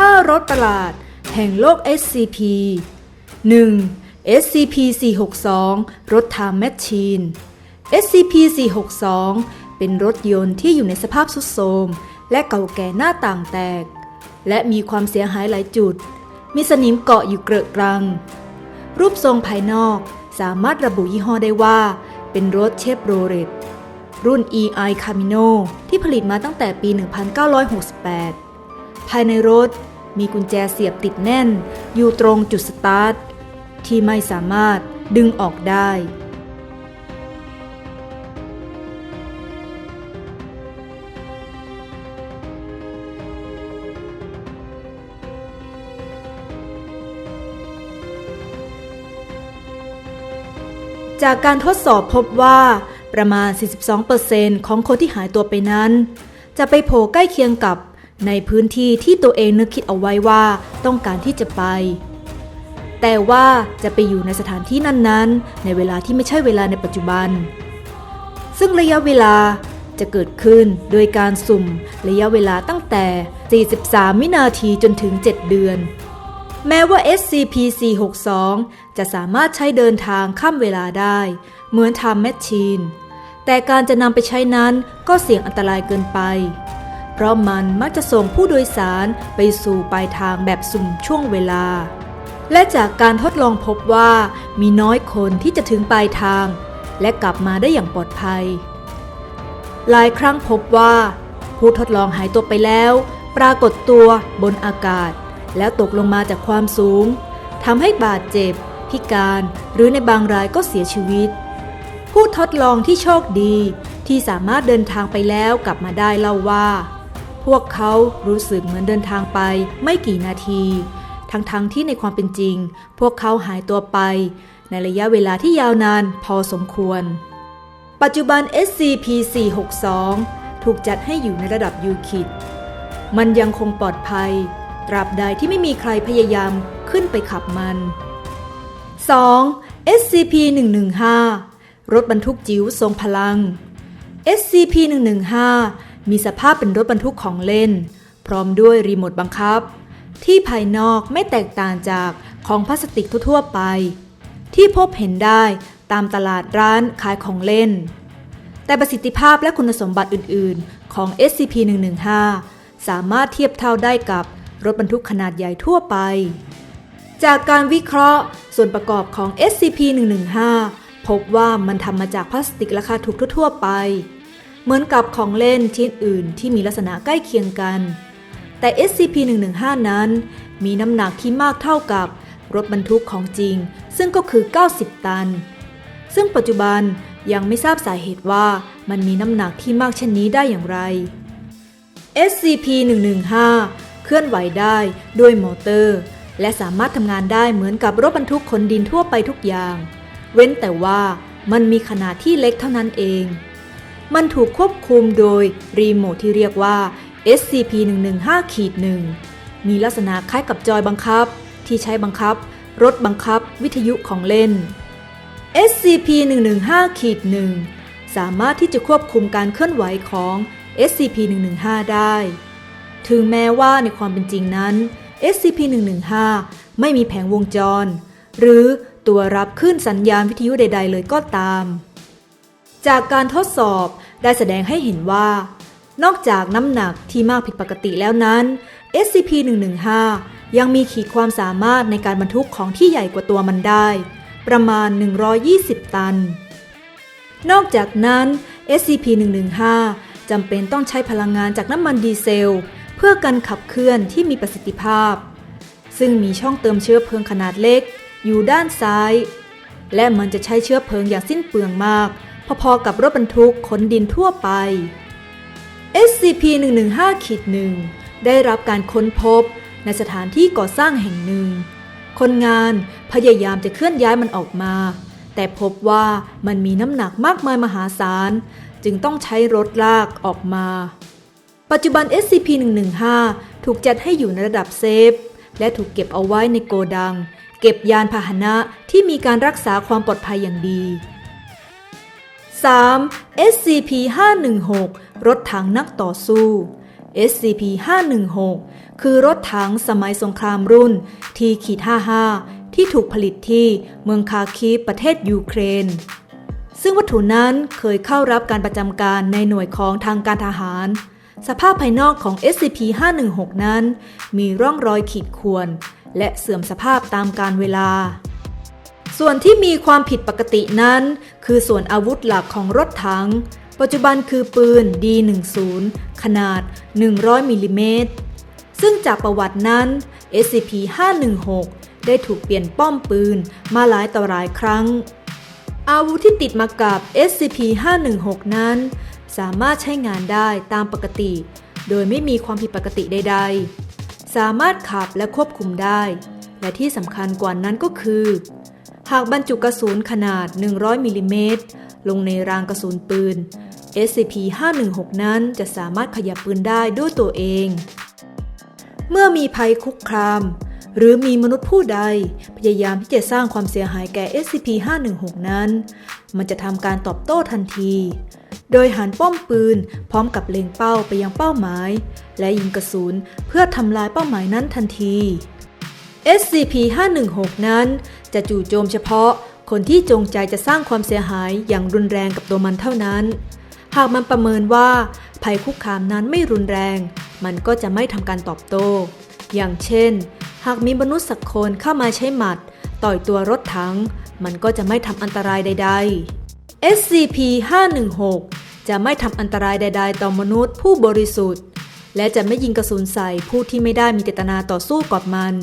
5รถประหลาด แห่งโลก SCP 1. SCP-462 รถ Time Machine SCP-462 เป็นรถยนต์ที่อยู่ในสภาพทรุดโทรมและเก่าแก่หน้าต่างแตก และมีความเสียหายหลายจุด มีสนิมเกาะอยู่เกลอะกรัง รูปทรงภายนอกสามารถระบุยี่ห้อได้ว่า เป็นรถเชฟโรเลตรุ่น EI Camino ที่ผลิตมาตั้งแต่ปี 1968 ภายในรถมีกุญแจเสียบติดแน่น อยู่ตรงจุดสตาร์ท ที่ไม่สามารถดึงออกได้ จากการทดสอบพบว่าประมาณ 42%ของคนที่หายตัวไปนั้น จะไปโผล่ใกล้เคียงกับ ในพื้นที่ที่ตัวเองนึกคิดเอาไว้ว่าต้องการที่จะไป แต่ว่าจะไปอยู่ในสถานที่นั้นๆ ในเวลาที่ไม่ใช่เวลาในปัจจุบัน ซึ่งระยะเวลาจะเกิดขึ้นโดยการสุ่มระยะเวลาตั้งแต่ 43 วินาทีจนถึง 7 เดือน แม้ว่า SCP-462 จะสามารถใช้เดินทางข้ามเวลาได้ เหมือน Time Machine แต่การจะนำไปใช้นั้นก็เสี่ยงอันตรายเกินไป เพราะมันมักจะส่งผู้โดยสารไปสู่ปลายทางแบบสุ่มช่วงเวลา และจากการทดลองพบว่ามีน้อยคนที่จะถึงปลายทาง และกลับมาได้อย่างปลอดภัย หลายครั้งพบว่า ผู้ทดลองหายตัวไปแล้ว ปรากฏตัวบนอากาศ แล้วตกลงมาจากความสูงทำให้บาดเจ็บ พิการหรือในบางรายก็เสียชีวิต ผู้ทดลองที่โชคดีที่สามารถเดินทางไปแล้วกลับมาได้เล่าว่า พวกเขารู้สึกเหมือนเดินทางไปไม่กี่นาที ทั้งๆทที่ในความเป็นจริง พวกเขาหายตัวไป ในระยะเวลาที่ยาวนานพอสมควร ปัจจุบัน SCP-462 ถูกจัดให้อยู่ในระดับยูคิด มันยังคงปลอดภัย ตราบใดที่ไม่มีใครพยายามขึ้นไปขับมัน 2. SCP-115 รถบรรทุกจิ๋วทรงพลัง SCP-115 มีสภาพเป็นรถบรรทุกของเล่น พร้อมด้วยรีโมทบังคับ ที่ภายนอกไม่แตกต่างจากของพลาสติกทั่วๆไป ที่พบเห็นได้ตามตลาดร้านขายของเล่น แต่ประสิทธิภาพและคุณสมบัติอื่นๆ ของ SCP-115 สามารถเทียบเท่าได้กับรถบรรทุกขนาดใหญ่ทั่วไป จากการวิเคราะห์ส่วนประกอบของ SCP-115 พบว่ามันทำมาจากพลาสติกราคาถูกทั่วๆไป เหมือนกับของเล่นชิ้นอื่นที่มีลักษณะใกล้เคียงกัน แต่ SCP-115 นั้น มีน้ำหนักที่มากเท่ากับรถบรรทุกของจริง ซึ่งก็คือ 90 ตัน ซึ่งปัจจุบันยังไม่ทราบสาเหตุว่ามันมีน้ำหนักที่มากเช่นนี้ได้อย่างไร SCP-115 เคลื่อนไหวได้ด้วยมอเตอร์ และสามารถทำงานได้เหมือนกับรถบรรทุกขนดินทั่วไปทุกอย่าง เว้นแต่ว่ามันมีขนาดที่เล็กเท่านั้นเอง มันถูกควบคุมโดยรีโมทที่เรียกว่า SCP-115-1 มีลักษณะคล้ายกับจอยบังคับ ที่ใช้บังคับ รถบังคับ วิทยุของเล่น SCP-115-1 สามารถที่จะควบคุมการเคลื่อนไหวของ SCP-115 ได้ ถึงแม้ว่าในความเป็นจริงนั้น SCP-115 ไม่มีแผงวงจร หรือตัวรับคลื่นสัญญาณวิทยุใด ๆ เลยก็ตาม จากการทดสอบได้แสดงให้เห็นว่า นอกจากน้ำหนักที่มากผิดปกติแล้วนั้น SCP-115 ยังมีขีดความสามารถในการบรรทุกของที่ใหญ่กว่าตัวมันได้ ประมาณ 120 ตัน นอกจากนั้น SCP-115 จำเป็นต้องใช้พลังงานจากน้ำมันดีเซล เพื่อการขับเคลื่อนที่มีประสิทธิภาพ ซึ่งมีช่องเติมเชื้อเพลิงขนาดเล็ก อยู่ด้านซ้าย และมันจะใช้เชื้อเพลิงอย่างสิ้นเปลืองมาก พอๆกับรถบรรทุกขนดินทั่วไป SCP-115-1 ได้รับการค้นพบในสถานที่ก่อสร้างแห่งหนึ่ง คนงานพยายามจะเคลื่อนย้ายมันออกมา แต่พบว่ามันมีน้ำหนักมากมายมหาศาล จึงต้องใช้รถลากออกมา ปัจจุบัน SCP-115 ถูกจัดให้อยู่ในระดับเซฟ และถูกเก็บเอาไว้ในโกดัง เก็บยานพาหนะที่มีการรักษาความปลอดภัยอย่างดี 3. SCP-516 รถถังนักต่อสู้ SCP-516 คือรถถังสมัยสงครามรุ่น T-55 ที่ถูกผลิตที่เมืองคาคีฟประเทศยูเครน ซึ่งวัตถุนั้นเคยเข้ารับการประจำการในหน่วยของทางการทหาร สภาพภายนอกของ SCP-516 นั้น มีร่องรอยขีดข่วนและเสื่อมสภาพตามกาลเวลา ส่วนที่มีความผิดปกตินั้น คือส่วนอาวุธหลักของรถถัง ปัจจุบันคือปืน D10 ขนาด 100 มิลลิเมตร ซึ่งจากประวัตินั้น SCP-516 ได้ถูกเปลี่ยนป้อมปืนมาหลายต่อหลายครั้ง อาวุธที่ติดมากับ SCP-516 นั้น สามารถใช้งานได้ตามปกติ โดยไม่มีความผิดปกติใด ๆ สามารถขับและควบคุมได้ และที่สำคัญกว่านั้นก็คือ หากบรรจุกระสุนขนาด 100 มิลลิเมตรลงในรางกระสุนปืน SCP-516 นั้นจะสามารถขยับปืนได้ด้วยตัวเอง เมื่อมีภัยคุกคามหรือมีมนุษย์ผู้ใดพยายามที่จะสร้างความเสียหายแก่ SCP-516 นั้น มันจะทำการตอบโต้ทันที โดยหันป้อมปืนพร้อมกับเล็งเป้าไปยังเป้าหมาย และยิงกระสุนเพื่อทำลายเป้าหมายนั้นทันที SCP-516 นั้น จะจู่โจมเฉพาะคนที่จงใจจะสร้างความเสียหายอย่างรุนแรงกับตัวมันเท่านั้น หากมันประเมินว่า ภัยคุกคามนั้นไม่รุนแรง มันก็จะไม่ทำการตอบโต้ อย่างเช่น หากมีมนุษย์สักคนเข้ามาใช้หมัด ต่อยตัวรถถัง มันก็จะไม่ทำอันตรายใด ๆ SCP-516 จะไม่ทำอันตรายใด ๆ ต่อมนุษย์ผู้บริสุทธิ์ และจะไม่ยิงกระสุนใส่ผู้ที่ไม่ได้มีเจตนาต่อสู้กับมัน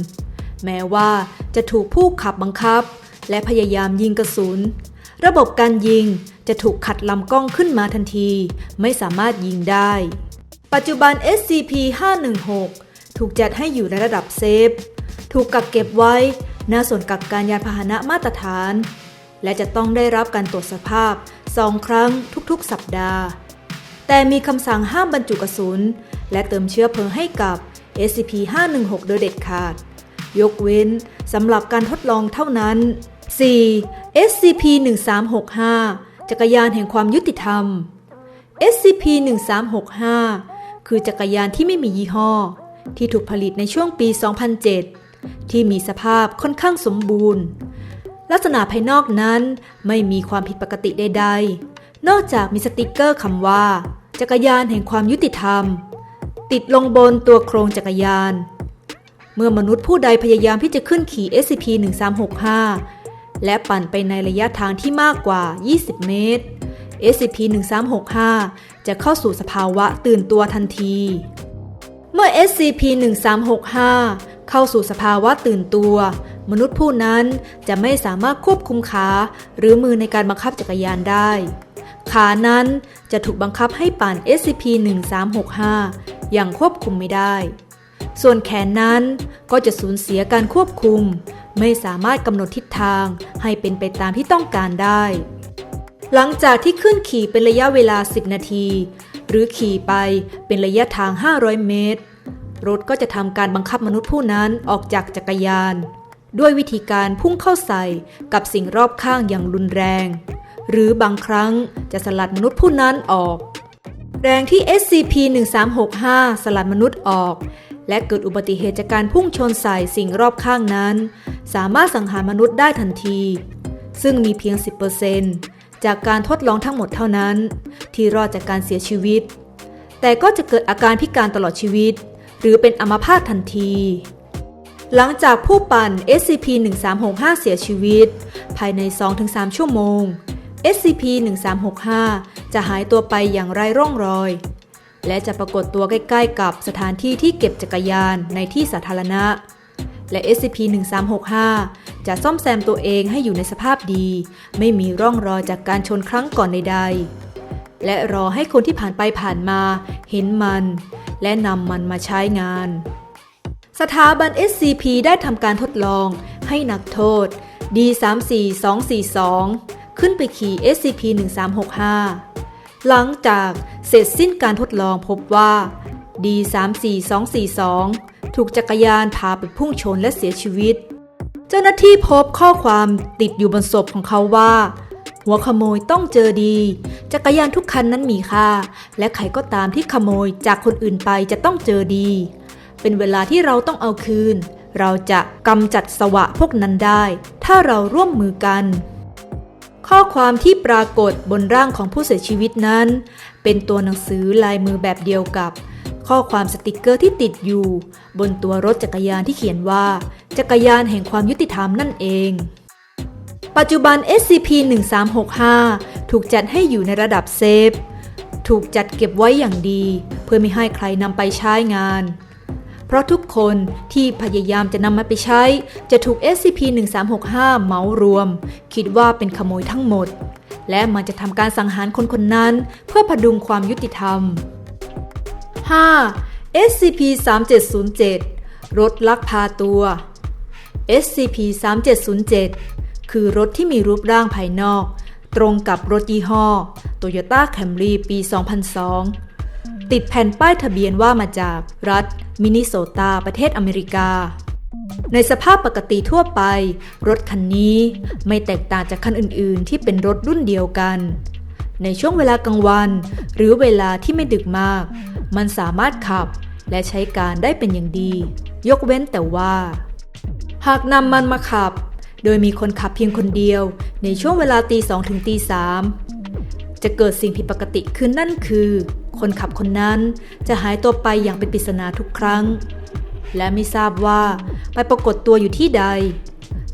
แม้ว่าจะถูกผู้ขับบังคับ และพยายามยิงกระสุน ระบบการยิงจะถูกขัดลำกล้องขึ้นมาทันที ไม่สามารถยิงได้ ปัจจุบัน SCP-516 ถูกจัดให้อยู่ในระดับเซฟ ถูกกักเก็บไว้ณส่วนกักการยานพาหนะมาตรฐาน และจะต้องได้รับการตรวจสภาพสองครั้งทุกๆ สัปดาห์ แต่มีคำสั่งห้ามบรรจุกระสุน และเติมเชื้อเพลิงให้กับ SCP-516 โดยเด็ดขาด ยกเว้นสำหรับการทดลองเท่านั้น 4. SCP-1365 จักรยานแห่งความยุติธรรม SCP-1365 คือจักรยานที่ไม่มียี่ห้อ ที่ถูกผลิตในช่วงปี 2007 ที่มีสภาพค่อนข้างสมบูรณ์ ลักษณะภายนอกนั้นไม่มีความผิดปกติใดๆ นอกจากมีสติกเกอร์คำว่า จักรยานแห่งความยุติธรรม ติดลงบนตัวโครงจักรยาน เมื่อมนุษย์ผู้ใดพยายามที่จะขึ้นขี่ SCP-1365 และปั่นไปในระยะทางที่มากกว่า 20 เมตร SCP-1365 จะเข้าสู่สภาวะตื่นตัวทันที เมื่อ SCP-1365 เข้าสู่สภาวะตื่นตัว มนุษย์ผู้นั้นจะไม่สามารถควบคุมขาหรือมือในการบังคับจักรยานได้ ขานั้นจะถูกบังคับให้ปั่น SCP-1365 อย่างควบคุมไม่ได้ ส่วนแขนนั้นก็จะสูญเสียการควบคุม ไม่สามารถกำหนดทิศทางให้เป็นไปตามที่ต้องการได้ หลังจากที่ขึ้นขี่เป็นระยะเวลา 10 นาที หรือขี่ไปเป็นระยะทาง 500 เมตร รถก็จะทำการบังคับมนุษย์ผู้นั้นออกจากจักรยาน ด้วยวิธีการพุ่งเข้าใส่กับสิ่งรอบข้างอย่างรุนแรง หรือบางครั้งจะสลัดมนุษย์ผู้นั้นออกแรงที่ SCP-1365 สลัดมนุษย์ออก และเกิดอุบัติเหตุจากการพุ่งชนใส่สิ่งรอบข้างนั้น สามารถสังหารมนุษย์ได้ทันที ซึ่งมีเพียง 10%จากการทดลองทั้งหมดเท่านั้น ที่รอดจากการเสียชีวิต แต่ก็จะเกิดอาการพิการตลอดชีวิต หรือเป็นอัมพาตทันที หลังจากผู้ปั่น SCP-1365 เสียชีวิต ภายใน 2-3 ชั่วโมง SCP-1365 จะหายตัวไปอย่างไร้ร่องรอย และจะปรากฏตัวใกล้ๆกับสถานที่ที่เก็บจักรยานในที่สาธารณะ และ SCP-1365 จะซ่อมแซมตัวเองให้อยู่ในสภาพดี ไม่มีร่องรอยจากการชนครั้งก่อนใดๆ และรอให้คนที่ผ่านไปผ่านมาเห็นมัน และนำมันมาใช้งาน สถาบัน SCP ได้ทำการทดลองให้นักโทษ D34242 ขึ้นไปขี่ SCP-1365 หลังจากเสร็จสิ้นการทดลองพบว่า D34242 ถูกจักรยานพาไปพุ่งชนและเสียชีวิต เจ้าหน้าที่พบข้อความติดอยู่บนศพของเขาว่า หัวขโมยต้องเจอดี จักรยานทุกคันนั้นมีค่า และใครก็ตามที่ขโมยจากคนอื่นไปจะต้องเจอดี เป็นเวลาที่เราต้องเอาคืน เราจะกำจัดสวะพวกนั้นได้ ถ้าเราร่วมมือกัน ข้อความที่ปรากฏบนร่างของผู้เสียชีวิตนั้น เป็นตัวหนังสือลายมือแบบเดียวกับ ข้อความสติกเกอร์ที่ติดอยู่ บนตัวรถจักรยานที่เขียนว่า จักรยานแห่งความยุติธรรมนั่นเอง ปัจจุบัน SCP-1365 ถูกจัดให้อยู่ในระดับเซฟ ถูกจัดเก็บไว้อย่างดี เพื่อไม่ให้ใครนำไปใช้งาน เพราะทุกคนที่พยายามจะนำมาไปใช้ จะถูก SCP-1365 เหมารวม คิดว่าเป็นขโมยทั้งหมด และมันจะทำการสังหารคนคนนั้น เพื่อพดุงความยุติธรรม 5. SCP-3707 รถลักพาตัว SCP-3707 คือรถที่มีรูปร่างภายนอก ตรงกับรถยี่ห้อ Toyota Camry ปี 2002 ติดแผ่นป้ายทะเบียนว่ามาจากรัฐ มินนิโซตา ประเทศอเมริกา ในสภาพปกติทั่วไป รถคันนี้ไม่แตกต่างจากคันอื่น ๆ ที่เป็นรถรุ่นเดียวกัน ในช่วงเวลากลางวัน หรือเวลาที่ไม่ดึกมาก มันสามารถขับและใช้การได้เป็นอย่างดี ยกเว้นแต่ว่า หากนำมันมาขับ โดยมีคนขับเพียงคนเดียว ในช่วงเวลาตีสองถึงตีสามจะเกิดสิ่งผิดปกติขึ้นนั่นคือ คนขับคนนั้นจะหายตัวไปอย่างเป็นปริศนาทุกครั้ง และไม่ทราบว่าไปปรากฏตัวอยู่ที่ใด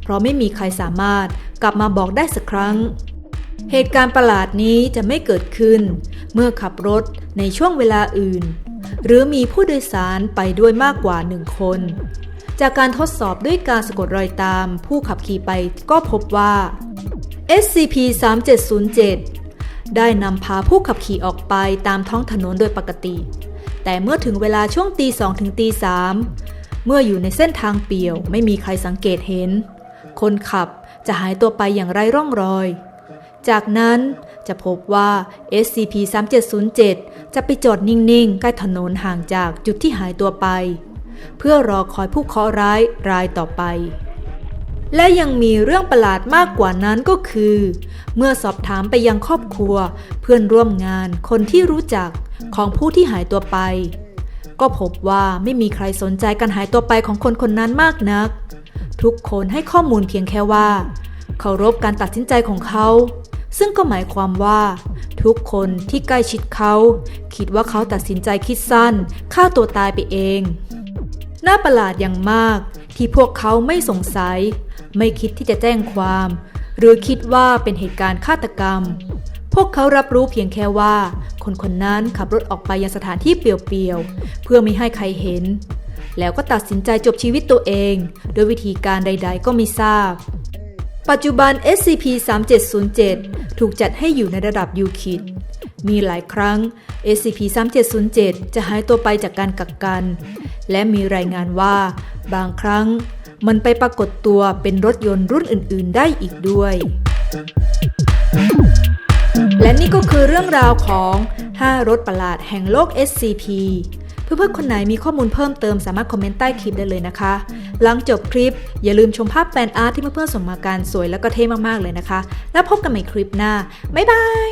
เพราะไม่มีใครสามารถกลับมาบอกได้สักครั้ง เหตุการณ์ประหลาดนี้จะไม่เกิดขึ้น เมื่อขับรถในช่วงเวลาอื่น หรือมีผู้โดยสารไปด้วยมากกว่าหนึ่งคน จากการทดสอบด้วยการสะกดรอยตามผู้ขับขี่ไปก็พบว่า SCP-3707 ได้นำพาผู้ขับขี่ออกไปตามท้องถนนโดยปกติ แต่เมื่อถึงเวลาช่วงตีสองถึงตีสามเมื่ออยู่ในเส้นทางเปี่ยวไม่มีใครสังเกตเห็น คนขับจะหายตัวไปอย่างไร้ร่องรอย จากนั้นจะพบว่า SCP-3707 จะไปจอดนิ่งๆ ใกล้ถนนห่างจากจุดที่หายตัวไป เพื่อรอคอยผู้เคราะห์ร้ายรายต่อไป และยังมีเรื่องประหลาดมากกว่านั้นก็คือ เมื่อสอบถามไปยังครอบครัว เพื่อนร่วมงานคนที่รู้จักของผู้ที่หายตัวไป ก็พบว่าไม่มีใครสนใจการหายตัวไปของคนคนนั้นมากนัก ทุกคนให้ข้อมูลเพียงแค่ว่า เคารพการตัดสินใจของเขา ซึ่งก็หมายความว่า ทุกคนที่ใกล้ชิดเขา คิดว่าเขาตัดสินใจคิดสั้นฆ่าตัวตายไปเอง น่าประหลาดอย่างมากที่พวกเขาไม่สงสัย ไม่คิดที่จะแจ้งความ หรือคิดว่าเป็นเหตุการณ์ฆาตกรรม พวกเขารับรู้เพียงแค่ว่า คนคนนั้นขับรถออกไปยังสถานที่เปลี่ยวๆ เพื่อไม่ให้ใครเห็น แล้วก็ตัดสินใจจบชีวิตตัวเองโดยวิธีการใด ๆ ก็ไม่ทราบ ปัจจุบัน SCP-3707 ถูกจัดให้อยู่ในระดับยูคิดมีหลายครั้ง SCP-3707 จะหายตัวไปจากการกักกัน และมีรายงานว่า บางครั้ง มันไปปรากฏตัวเป็นรถยนต์รุ่นอื่น ๆ ได้อีกด้วย และนี่ก็คือเรื่องราวของ 5 รถประหลาดแห่งโลก SCP เพื่อนๆคนไหนมีข้อมูลเพิ่มเติมสามารถคอมเมนต์ใต้คลิปได้เลยนะคะ หลังจบคลิป อย่าลืมชมภาพแฟนอาร์ตที่เพื่อนๆส่งมาการสวยแล้วก็เท่มากๆเลยนะคะ แล้วพบกันใหม่คลิปหน้า บ๊ายบาย